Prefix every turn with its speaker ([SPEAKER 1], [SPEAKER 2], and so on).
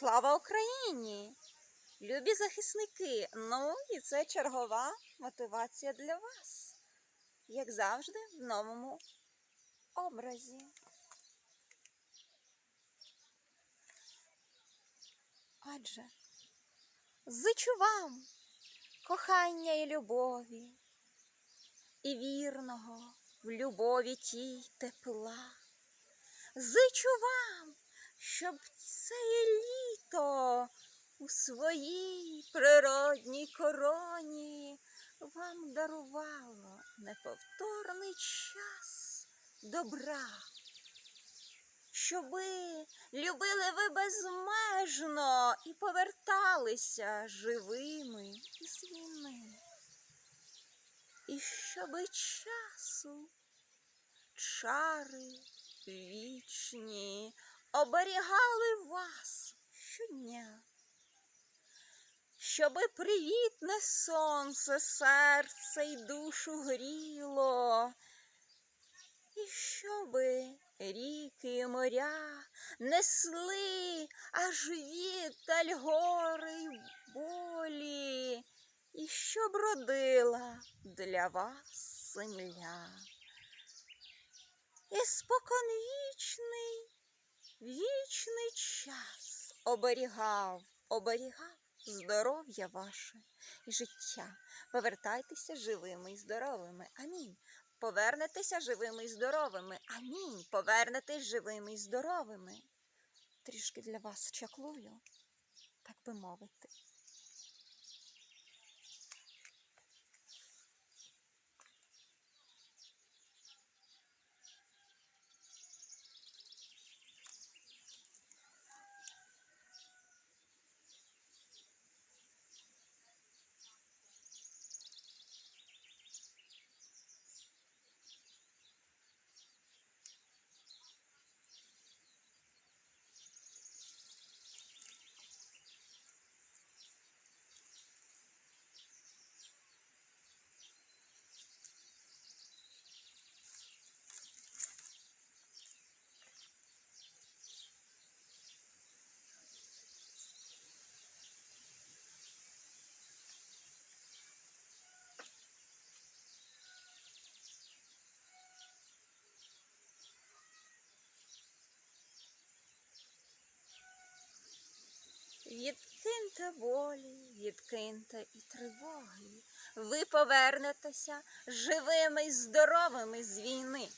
[SPEAKER 1] Слава Україні! Любі захисники! Ну і це чергова мотивація для вас. Як завжди, в новому образі. Адже зичу вам кохання і любові, і вірного в любові тій тепла. Зичу вам, щоб це літо у своїй природній короні вам дарувало неповторний час добра. Щоби любили ви безмежно і поверталися живими із війни. І щоби часу чари вічні оберігали вас щодня, щоби привітне сонце серце й душу гріло, і щоби ріки і моря несли аж віталь гори й болі, і щоб родила для вас земля. І споконвічний, вічний час оберігав, оберігав здоров'я ваше і життя. Повертайтеся живими і здоровими. Амінь. Повернетеся живими і здоровими. Амінь. Повернетесь живими і здоровими. Трішки для вас чаклую, так би мовити. Відкиньте болі, відкиньте і тривоги. Ви повернетеся живими і здоровими з війни.